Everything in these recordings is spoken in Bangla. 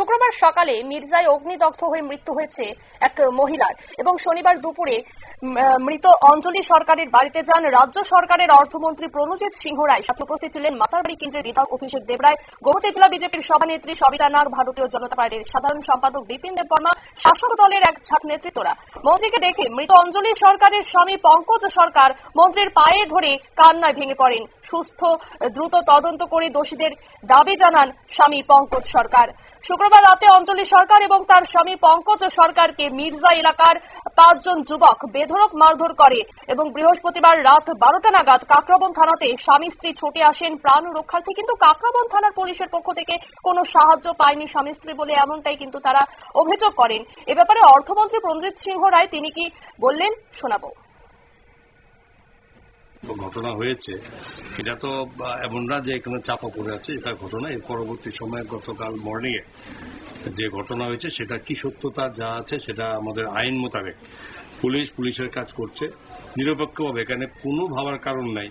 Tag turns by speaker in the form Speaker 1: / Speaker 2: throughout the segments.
Speaker 1: শুক্রবার সকালে মির্জায় অগ্নিদগ্ধ হয়ে মৃত্যু হয়েছে এক মহিলার এবং শনিবার দুপুরে মৃত অঞ্জলি সরকারের বাড়িতে যান রাজ্য সরকারের অর্থমন্ত্রী প্রণজিৎ সিংহ রায়। সাথে উপস্থিত ছিলেন মাতারবাড়ি কেন্দ্রের বিধায়ক অভিষেক দেবরায়, গোমতী জেলা বিজেপির সভানেত্রী সবিতা নাগ, ভারতীয় জনতা পার্টির সাধারণ সম্পাদক বিপিন দেববর্মা শাসক দলের এক ছাত্র নেতৃত্বরা। মন্ত্রীকে দেখে মৃত অঞ্জলি সরকারের স্বামী পঙ্কজ সরকার মন্ত্রীর পায়ে ধরে কান্নায় ভেঙে পড়েন। সুস্থ, দ্রুত তদন্ত করে দোষীদের দাবি জানান স্বামী পঙ্কজ সরকার। শুক্রবার রাতে অঞ্জলি সরকার এবং তার স্বামী পঙ্কজ সরকারকে মির্জা এলাকার পাঁচজন যুবক বেধড়ক মারধর করে এবং বৃহস্পতিবার রাত বারোটা নাগাদ কাকরাবন থানাতে স্বামী স্ত্রী ছুটে আসেন প্রাণ রক্ষার্থে। কিন্তু কাকরাবন থানার পুলিশের পক্ষ থেকে কোনো সাহায্য পায়নি স্বামী স্ত্রী বলে এমনটাই কিন্তু তারা অভিযোগ করেন। এ ব্যাপারে অর্থমন্ত্রী প্রণজিৎ সিংহ রায় তিনি কি বললেন শোনাবো।
Speaker 2: ঘটনা হয়েছে। এটা তো এমন না যে এখানে চাপা পড়ে আছে, এটা ঘটনা। এর পরবর্তী সময়ে গতকাল মর্নিং এ যে ঘটনা হয়েছে, সেটা কি সত্যতা, যা আছে, সেটা আমাদের আইন মোতাবেক পুলিশ, পুলিশের কাজ করছে। নিরপেক্ষভাবে এখানে কোনো ভাবার কারণ নাই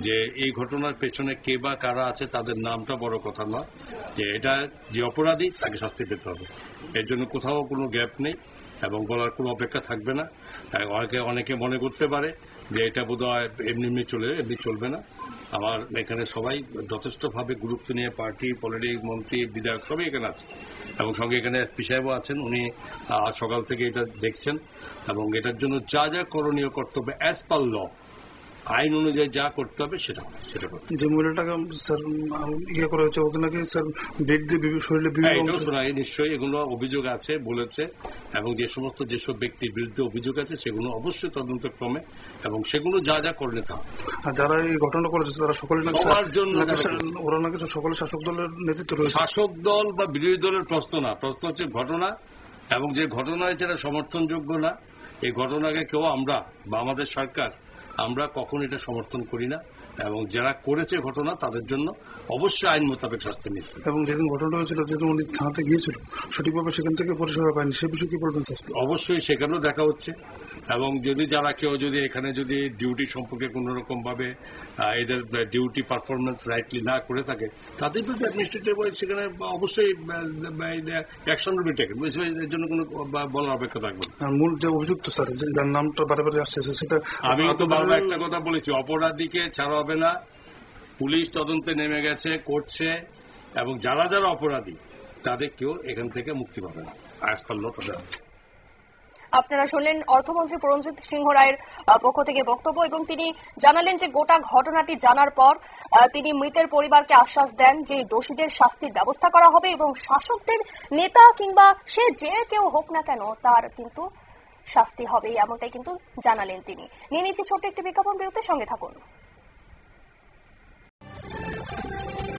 Speaker 2: যে এই ঘটনার পেছনে কে বা কারা আছে, তাদের নামটা বড় কথা নয়। যে এটা যে অপরাধী, তাকে শাস্তি পেতে হবে। এর জন্য কোথাও কোনো গ্যাপ নেই। এবং বলার কোনো অপেক্ষা থাকবে না। অনেকে অনেকে মনে করতে পারে যে এটা বোধ হয় এমনি এমনি চলে, এমনি চলবে না। আমার এখানে সবাই যথেষ্টভাবে গুরুত্ব নিয়ে পার্টি পলিটিক্স মন্ত্রী, বিধায়ক সবই এখানে আছে। এবং সঙ্গে এখানে এসপি সাহেবও আছেন, উনি সকাল থেকে এটা দেখছেন। এবং এটার জন্য যা যা করণীয় কর্তব্য অ্যাজ পার ল আইন অনুযায়ী যা করতে হবে সেটা সেটা
Speaker 3: যে মহিলাটাকে স্যার ইয়ে করা হয়েছে ওকে নাকি স্যার বেগ দিয়ে শরীরে
Speaker 2: হ্যাঁ
Speaker 3: বিভিন্ন
Speaker 2: এটাও শোনা নিশ্চয়ই এগুলো অভিযোগ আছে বলেছে এবং যে সমস্ত যেসব ব্যক্তির বিরুদ্ধে অভিযোগ আছে সেগুলো অবশ্যই তদন্ত ক্রমে এবং সেগুলো যা যা করলে হবে।
Speaker 3: আর যারা এই ঘটনা করেছে তারা সকলে নাকি
Speaker 2: সবার জন্য
Speaker 3: ওরা নাকি তো সকলে শাসক দলের নেতৃত্ব রয়েছে?
Speaker 2: শাসক দল বা বিরোধী দলের প্রশ্ন না প্রশ্ন হচ্ছে ঘটনা এবং যে ঘটনা হয়েছে এটা সমর্থনযোগ্য না। এই ঘটনাকে কেউ আমরা বা আমাদের সরকার আমরা কখন এটা সমর্থন করি না। এবং যারা করেছে ঘটনা তাদের জন্য অবশ্যই আইন মোতাবেক শাস্তি নিতে
Speaker 3: এবং যেদিন ঘটনাটা হয়েছিল যেদিন উনি থানাতে গিয়েছিল সঠিকভাবে সেখান থেকে পরিষেবা পায়নি। সে বিষয়ে কি বলবেন স্যার?
Speaker 2: অবশ্যই সেখানেও দেখা হচ্ছে। এবং যদি যারা কেউ যদি এখানে যদি ডিউটি সম্পর্কে কোন রকম ভাবে এদের ডিউটি পারফরমেন্স রাইটলি না করে থাকে তাদের বিরুদ্ধে অ্যাডমিনিস্ট্রেটিভ সেখানে অবশ্যই অ্যাকশন বি টেকেন এর জন্য কোনো বলার অপেক্ষা থাকবে না।
Speaker 3: মূল যে অভিযুক্ত স্যার যার নামটা বারে বারে আসছে সেটা
Speaker 2: আমি তো বারবার একটা কথা বলেছি অপরাধীকে ছাড়া হবে না। পুলিশ তদন্তে নেমে গেছে, করছে, এবং যারা যারা অপরাধী, তাদের কেউ এখান থেকে মুক্তি পাবে না। করল তাদের
Speaker 1: আপনারা শুনলেন অর্থমন্ত্রী প্রণজিৎ সিংহ রায়ের পক্ষ থেকে বক্তব্য, এবং তিনি জানালেন যে গোটা ঘটনাটি জানার পর তিনি মৃতের পরিবারকে আশ্বাস দেন যে দোষীদের শাস্তির ব্যবস্থা করা হবে এবং শাসকদের নেতা কিংবা সে যে কেউ হোক না কেন, তার কিন্তু শাস্তি হবে এমনটাই কিন্তু জানালেন তিনি। নিয়ে নিচ্ছি ছোট্ট একটি বিজ্ঞাপন, বিরতির সঙ্গে থাকুন।